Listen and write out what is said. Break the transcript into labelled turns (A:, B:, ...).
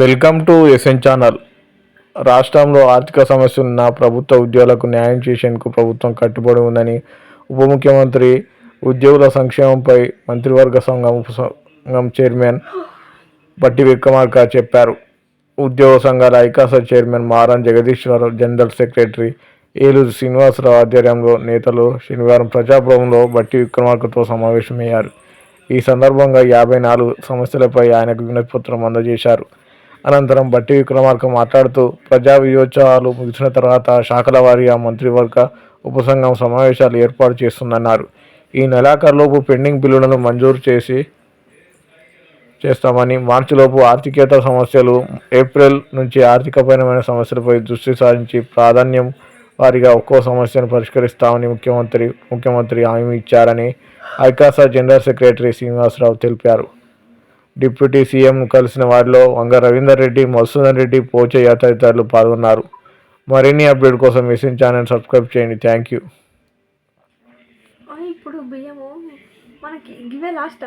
A: Welcome to SN channel. రాష్ట్రంలో ఆర్థిక సమస్యలున్న ప్రభుత్వ ఉద్యోగులకు న్యాయం చేసేందుకు ప్రభుత్వం కట్టుబడి ఉందని ఉప ముఖ్యమంత్రి ఉద్యోగుల సంక్షేమంపై మంత్రివర్గ సంఘం ఉపసంఘం చైర్మన్ బట్టి విక్రమార్క చెప్పారు. ఉద్యోగ సంఘాల ఐకాస chairman Maran Jagadishwararao general secretary Eluru Srinivasarao ఆధ్వర్యంలో నేతలు శనివారం ప్రజాభవన్లో బట్టి విక్రమార్కతో సమావేశమయ్యారు. ఈ సందర్భంగా యాభై నాలుగు సమస్యలపై ఆయనకు వినతిపత్రం అందజేశారు. అనంతరం బట్టి విక్రమార్క మాట్లాడుతూ ప్రజా వియోత్సవాలు ముగిసిన తర్వాత శాఖల వారీగా మంత్రివర్గ ఉపసంఘం సమావేశాలు ఏర్పాటు చేస్తుందన్నారు. ఈ నెలాఖరులోపు పెండింగ్ బిల్లులను మంజూరు చేసి చేస్తామని మార్చిలోపు ఆర్థికేతర సమస్యలు ఏప్రిల్ నుంచి ఆర్థికపరమైన సమస్యలపై దృష్టి సారించి ప్రాధాన్యం వారిగా ఒక్కో సమస్యను పరిష్కరిస్తామని ముఖ్యమంత్రి ముఖ్యమంత్రి హామీ ఇచ్చారని ఐకాసా జనరల్ సెక్రటరీ శ్రీనివాసరావు తెలిపారు. డిప్యూటీ సీఎం కలిసిన వారిలో వంగ రవీందర్ రెడ్డి మధుసూదన్ రెడ్డి పోచయ్య తదితరులు పాల్గొన్నారు. మరిన్ని అప్డేట్ కోసం మెసేజ్ ఛానల్ సబ్స్క్రైబ్ చేయండి. Thank you.
B: ఇప్పుడు బియ్యము మనకి ఇవే లాస్ట్